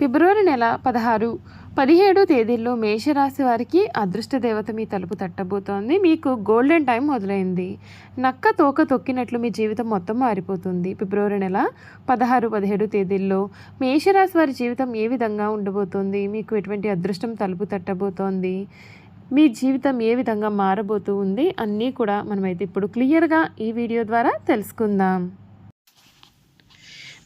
ఫిబ్రవరి నెల పదహారు పదిహేడు తేదీల్లో మేషరాశి వారికి అదృష్ట దేవత మీ తలుపు తట్టబోతోంది. మీకు గోల్డెన్ టైం మొదలైంది. నక్క తోక తొక్కినట్లు మీ జీవితం మొత్తం మారిపోతుంది. ఫిబ్రవరి నెల పదహారు పదిహేడు తేదీల్లో మేషరాశి వారి జీవితం ఏ విధంగా ఉండబోతోంది? మీకు ఎటువంటి అదృష్టం తలుపు తట్టబోతోంది? మీ జీవితం ఏ విధంగా మారబోతూ ఉంది? అన్నీ కూడా మనమైతే ఇప్పుడు క్లియర్గా ఈ వీడియో ద్వారా తెలుసుకుందాం.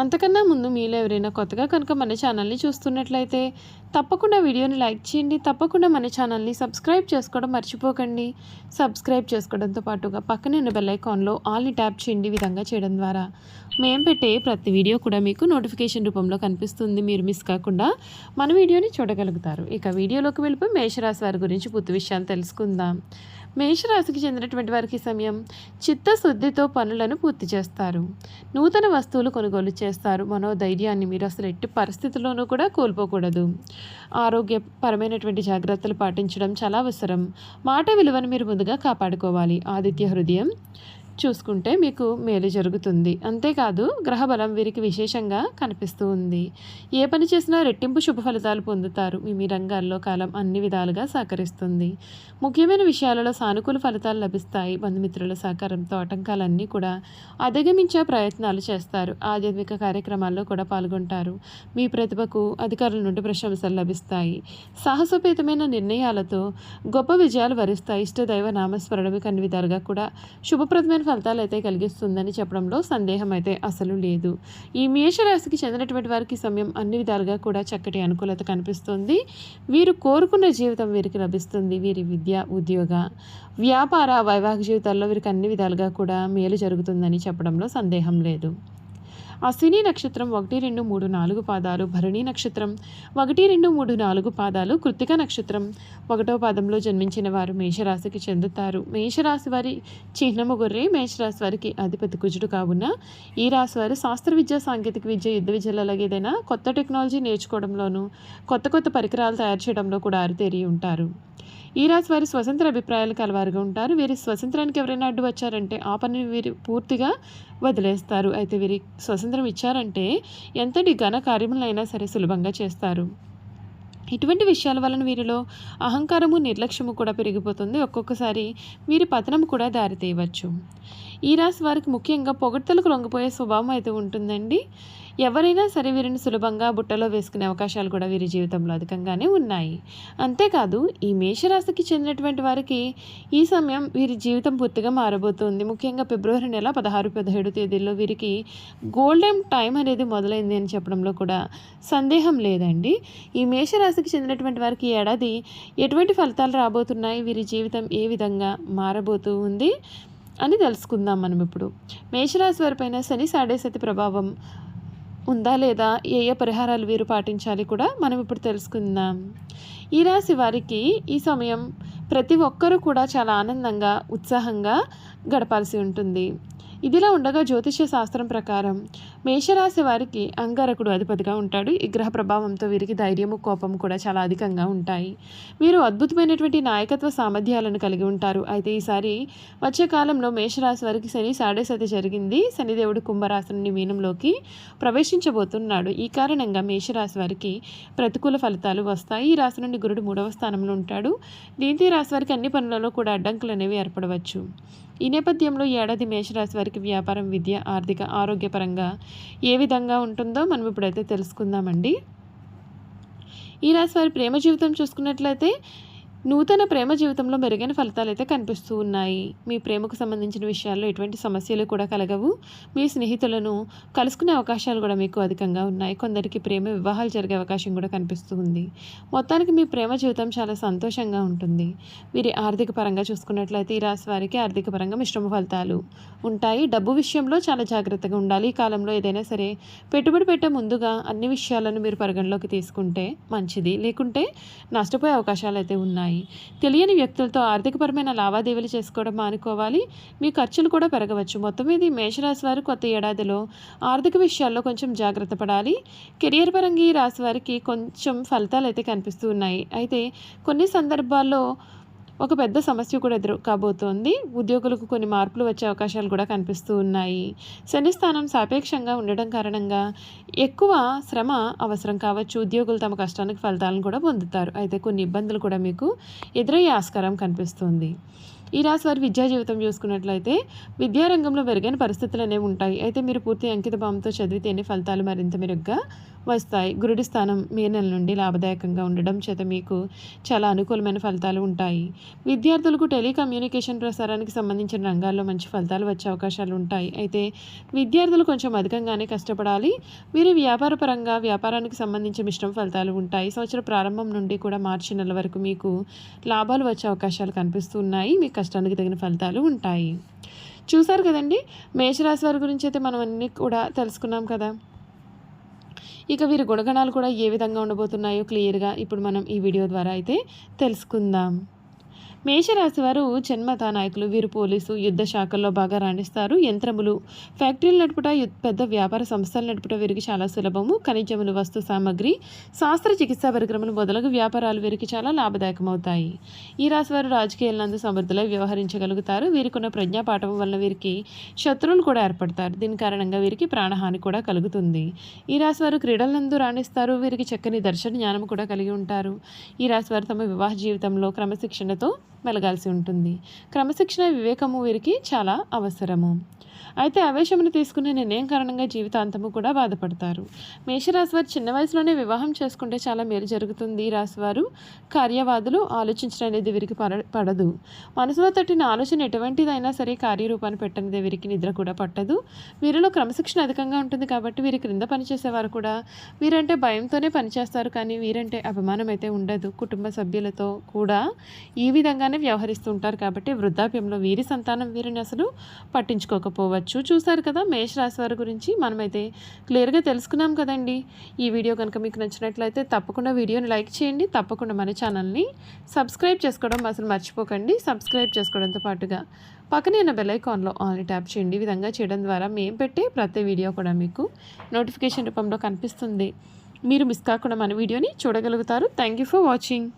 అంతకన్నా ముందు మీలో ఎవరైనా కొత్తగా కనుక మన ఛానల్ని చూస్తున్నట్లయితే తప్పకుండా వీడియోని లైక్ చేయండి. తప్పకుండా మన ఛానల్ని సబ్స్క్రైబ్ చేసుకోవడం మర్చిపోకండి. సబ్స్క్రైబ్ చేసుకోవడంతో పాటుగా పక్కనే ఉన్న బెల్ ఐకాన్లో ఆల్ని ట్యాప్ చేయండి విధంగా చేయడం ద్వారా. మేము పెట్టే ప్రతి వీడియో కూడా మీకు నోటిఫికేషన్ రూపంలో కనిపిస్తుంది. మీరు మిస్ కాకుండా మన వీడియోని చూడగలుగుతారు. ఇక వీడియోలోకి వెళ్ళిపోయి మేషరాశి వారి గురించి పూర్తి విషయాలు తెలుసుకుందాం. మేషరాశికి చెందినటువంటి వారికి సమయం చిత్తశుద్ధితో పనులను పూర్తి చేస్తారు. నూతన వస్తువులు కొనుగోలు చేస్తారు. మనోధైర్యాన్ని మీరు అసలు ఎట్టి పరిస్థితుల్లోనూ కూడా కోల్పోకూడదు. ఆరోగ్యపరమైనటువంటి జాగ్రత్తలు పాటించడం చాలా అవసరం. మాట విలువను మీరు ముందుగా కాపాడుకోవాలి. ఆదిత్య హృదయం. చూసుకుంటే మీకు మేలు జరుగుతుంది. అంతేకాదు గ్రహబలం వీరికి విశేషంగా కనిపిస్తూ ఉంది. ఏ పని చేసినా రెట్టింపు శుభ ఫలితాలు పొందుతారు. మీ మీ రంగాల్లో కాలం అన్ని విధాలుగా సహకరిస్తుంది. ముఖ్యమైన విషయాలలో సానుకూల ఫలితాలు లభిస్తాయి. బంధుమిత్రుల సహకారంతో ఆటంకాలన్నీ కూడా అధిగమించే ప్రయత్నాలు చేస్తారు. ఆధ్యాత్మిక కార్యక్రమాల్లో కూడా పాల్గొంటారు. మీ ప్రతిభకు అధికారుల నుండి ప్రశంసలు లభిస్తాయి. సాహసోపేతమైన నిర్ణయాలతో గొప్ప విజయాలు వరిస్తాయి. ఇష్టదైవ నామస్మరణ మీకు అన్ని విధాలుగా కూడా శుభప్రదమైన ఫలితాలు అయితే కలిగిస్తుందని చెప్పడంలో సందేహం అయితే అసలు లేదు. ఈ మేషరాశికి చెందినటువంటి వారికి సమయం అన్ని విధాలుగా కూడా చక్కటి అనుకూలత కనిపిస్తుంది. వీరు కోరుకున్న జీవితం వీరికి లభిస్తుంది. వీరి విద్య ఉద్యోగ వ్యాపార వైవాహిక జీవితాల్లో వీరికి అన్ని విధాలుగా కూడా మేలు జరుగుతుందని చెప్పడంలో సందేహం లేదు. అశ్విని నక్షత్రం ఒకటి రెండు మూడు నాలుగు పాదాలు భరణి నక్షత్రం. ఒకటి రెండు మూడు నాలుగు పాదాలు కృత్తిక నక్షత్రం. ఒకటో పాదంలో జన్మించిన వారు మేషరాశికి చెందుతారు. మేషరాశి వారి చిహ్నము గొర్రె మేషరాశి వారికి అధిపతి కుజుడు కావున ఈ రాశి వారు శాస్త్ర విద్య సాంకేతిక విద్య యుద్ధ విద్యలు అలాగే ఏదైనా కొత్త టెక్నాలజీ నేర్చుకోవడంలోనూ కొత్త కొత్త పరికరాలు తయారు చేయడంలో కూడా ఆరితేరి ఉంటారు. ఈ రాశి వారి స్వతంత్ర అభిప్రాయాలు కలవారుగా ఉంటారు. వీరి స్వతంత్రానికి ఎవరైనా అడ్డు వచ్చారంటే ఆ పనిని వీరు పూర్తిగా వదిలేస్తారు. అయితే వీరి స్వతంత్రం ఇచ్చారంటే ఎంతటి ఘన కార్యములైనా సరే సులభంగా చేస్తారు. ఇటువంటి విషయాల వలన వీరిలో అహంకారము నిర్లక్ష్యము కూడా పెరిగిపోతుంది. ఒక్కొక్కసారి వీరి పతనం కూడా దారితీయవచ్చు. ఈ రాశి వారికి ముఖ్యంగా పొగడ్తలకు లొంగిపోయే స్వభావం అయితే ఉంటుందండి. ఎవరైనా సరే వీరిని సులభంగా బుట్టలో వేసుకునే అవకాశాలు కూడా వీరి జీవితంలో అధికంగానే ఉన్నాయి. అంతేకాదు ఈ మేషరాశికి చెందినటువంటి వారికి ఈ సమయం వీరి జీవితం పూర్తిగా మారబోతుంది. ముఖ్యంగా ఫిబ్రవరి నెల పదహారు పదిహేడు తేదీల్లో వీరికి గోల్డెన్ టైం అనేది మొదలైంది అని చెప్పడంలో కూడా సందేహం లేదండి. ఈ మేషరాశికి చెందినటువంటి వారికి ఏడాది ఎటువంటి ఫలితాలు రాబోతున్నాయి? వీరి జీవితం ఏ విధంగా మారబోతూ ఉంది? అని తెలుసుకుందాం మనం ఇప్పుడు. మేషరాశి వారిపైన శని సాడేసతి ప్రభావం ఉందా లేదా ఏ ఏ పరిహారాలు వీరు పాటించాలి కూడా మనం ఇప్పుడు తెలుసుకుందాం. ఈ రాశి వారికి ఈ సమయం ప్రతి ఒక్కరూ కూడా చాలా ఆనందంగా ఉత్సాహంగా గడపాల్సి ఉంటుంది. ఇదిలా ఉండగా జ్యోతిష్య శాస్త్రం ప్రకారం మేషరాశి వారికి అంగారకుడు అధిపతిగా ఉంటాడు. ఈ గ్రహ ప్రభావంతో వీరికి ధైర్యము కోపం కూడా చాలా అధికంగా ఉంటాయి. వీరు అద్భుతమైనటువంటి నాయకత్వ సామర్థ్యాలను కలిగి ఉంటారు. అయితే ఈసారి వచ్చే కాలంలో మేషరాశి వారికి శని సాడే సతి జరిగింది. శనిదేవుడు కుంభరాశి నుండి మీనంలోకి ప్రవేశించబోతున్నాడు. ఈ కారణంగా మేషరాశి వారికి ప్రతికూల ఫలితాలు వస్తాయి. ఈ రాశి నుండి గురుడు మూడవ స్థానంలో ఉంటాడు. దీంతో రాశి వారికి అన్ని పనులలో కూడా అడ్డంకులు అనేవి ఏర్పడవచ్చు. ఈ నేపథ్యంలో ఈ ఏడాది మేషరాశి వారికి వ్యాపారం విద్య ఆర్థిక ఆరోగ్యపరంగా ఏ విధంగా ఉంటుందో మనం ఇప్పుడైతే తెలుసుకుందామండి. ఈ రాశి వారి ప్రేమ జీవితం చూసుకున్నట్లయితే నూతన ప్రేమ జీవితంలో మెరుగైన ఫలితాలు అయితే కనిపిస్తూ ఉన్నాయి. మీ ప్రేమకు సంబంధించిన విషయాల్లో ఎటువంటి సమస్యలు కూడా కలగవు. మీ స్నేహితులను కలుసుకునే అవకాశాలు కూడా మీకు అధికంగా ఉన్నాయి. కొందరికి ప్రేమ వివాహాలు జరిగే అవకాశం కూడా కనిపిస్తూ ఉంది. మొత్తానికి మీ ప్రేమ జీవితం చాలా సంతోషంగా ఉంటుంది. వీరి ఆర్థిక పరంగా చూసుకున్నట్లయితే ఈ రాశి వారికి ఆర్థిక పరంగా మిశ్రమ ఫలితాలు ఉంటాయి. డబ్బు విషయంలో చాలా జాగ్రత్తగా ఉండాలి. ఈ కాలంలో ఏదైనా సరే పెట్టుబడి పెట్టే ముందుగా అన్ని విషయాలను మీరు పరిగణలోకి తీసుకుంటే మంచిది. లేకుంటే నష్టపోయే అవకాశాలు అయితే ఉన్నాయి. తెలియని వ్యక్తులతో ఆర్థికపరమైన లావాదేవీలు చేసుకోవడం మానుకోవాలి మీ ఖర్చులు కూడా పెరగవచ్చు. మొత్తం మీద మేషరాశి వారు కొత్త ఏడాదిలో ఆర్థిక విషయాల్లో కొంచెం జాగ్రత్త పడాలి. కెరియర్ పరంగా ఈ రాశి వారికి కొంచెం ఫలితాలు అయితే కనిపిస్తూ ఉన్నాయి. అయితే కొన్ని సందర్భాల్లో ఒక పెద్ద సమస్య కూడా ఎదురు కాబోతోంది. ఉద్యోగులకు కొన్ని మార్పులు వచ్చే అవకాశాలు కూడా కనిపిస్తూ ఉన్నాయి. శని స్థానం సాపేక్షంగా ఉండడం కారణంగా ఎక్కువ శ్రమ అవసరం కావచ్చు. ఉద్యోగులు తమ కష్టానికి ఫలితాలను కూడా పొందుతారు. అయితే కొన్ని ఇబ్బందులు కూడా మీకు ఎదురయ్యే ఆస్కారం కనిపిస్తుంది. ఈ రాశి వారి విద్యా జీవితం చూసుకున్నట్లయితే విద్యారంగంలో మెరుగైన పరిస్థితులు అనేవి ఉంటాయి. అయితే మీరు పూర్తి అంకిత భావంతో చదివితేనే ఫలితాలు మరింత మెరుగ్గా వస్తాయి. గురుడి స్థానం మే నెల నుండి లాభదాయకంగా ఉండడం చేత మీకు చాలా అనుకూలమైన ఫలితాలు ఉంటాయి. విద్యార్థులకు టెలికమ్యూనికేషన్ ప్రసారానికి సంబంధించిన రంగాల్లో మంచి ఫలితాలు వచ్చే అవకాశాలు ఉంటాయి. అయితే విద్యార్థులు కొంచెం అధికంగానే కష్టపడాలి. వీరి వ్యాపార పరంగా వ్యాపారానికి సంబంధించి మిశ్రమ ఫలితాలు ఉంటాయి. సంవత్సర ప్రారంభం నుండి కూడా మార్చి నెల వరకు మీకు లాభాలు వచ్చే అవకాశాలు కనిపిస్తున్నాయి మీ కష్టానికి తగిన ఫలితాలు ఉంటాయి. చూసారు కదండి? మేషరాశి వారి గురించి అయితే మనం అన్నీ కూడా తెలుసుకున్నాం కదా. ఇక వీరి గుణగణాలు కూడా ఏ విధంగా ఉండబోతున్నాయో క్లియర్గా ఇప్పుడు మనం ఈ వీడియో ద్వారా అయితే తెలుసుకుందాం. మేషరాశి వారు జన్మత నాయకులు వీరు పోలీసు యుద్ధ శాఖల్లో బాగా రాణిస్తారు. యంత్రములు ఫ్యాక్టరీలు నడుపుట యు- పెద్ద వ్యాపార సంస్థలు నడుపుట వీరికి చాలా సులభము. ఖనిజములు వస్తు సామగ్రి శాస్త్ర చికిత్సా పరికరములు మొదలగు వ్యాపారాలు వీరికి చాలా లాభదాయకమవుతాయి. ఈ రాశి వారు రాజకీయాలందు సమర్థులై వ్యవహరించగలుగుతారు. వీరికి ఉన్న ప్రజ్ఞాపాఠం వలన వీరికి శత్రువులు కూడా ఏర్పడతారు. దీని కారణంగా వీరికి ప్రాణహాని కూడా కలుగుతుంది. ఈ రాశి వారు క్రీడలందు రాణిస్తారు. వీరికి చక్కని దర్శన జ్ఞానం కూడా కలిగి ఉంటారు. ఈ రాశి వారు తమ వివాహ జీవితంలో క్రమశిక్షణతో మెలగాల్సి ఉంటుంది. క్రమశిక్షణ వివేకము వీరికి చాలా అవసరము. అయితే ఆవేశమును తీసుకునే నిర్ణయం కారణంగా జీవితాంతము కూడా బాధపడతారు. మేషరాశి వారు చిన్న వయసులోనే వివాహం చేసుకుంటే చాలా మేలు జరుగుతుంది. రాశివారు కార్యవాదులు ఆలోచించడం అనేది వీరికి పడ పడదు. మనసులో తట్టిన ఆలోచన ఎటువంటిదైనా సరే కార్యరూపాన్ని పెట్టనిదే వీరికి నిద్ర కూడా పట్టదు. వీరిలో క్రమశిక్షణ అధికంగా ఉంటుంది కాబట్టి వీరి క్రింద పనిచేసేవారు కూడా వీరంటే భయంతోనే పనిచేస్తారు కానీ వీరంటే అభిమానం అయితే ఉండదు. కుటుంబ సభ్యులతో కూడా ఈ విధంగానే వ్యవహరిస్తూ ఉంటారు కాబట్టి వృద్ధాప్యంలో వీరి సంతానం వీరిని అసలు పట్టించుకోకపోవచ్చు చూసారు కదా మేషరాశి వారి గురించి మనమైతే క్లియర్గా తెలుసుకున్నాం కదండి. ఈ వీడియో కనుక మీకు నచ్చినట్లయితే తప్పకుండా వీడియోని లైక్ చేయండి. తప్పకుండా మన ఛానల్ని సబ్స్క్రైబ్ చేసుకోవడం అసలు మర్చిపోకండి. సబ్స్క్రైబ్ చేసుకోవడంతో పాటుగా పక్కనే ఉన్న బెల్ ఐకాన్లో ఆన్లీ ట్యాప్ చేయండి. ఈ విధంగా చేయడం ద్వారా మేము పెట్టే ప్రతి వీడియో కూడా మీకు నోటిఫికేషన్ రూపంలో కనిపిస్తుంది. మీరు మిస్ కాకుండా మన వీడియోని చూడగలుగుతారు. Thank you for watching.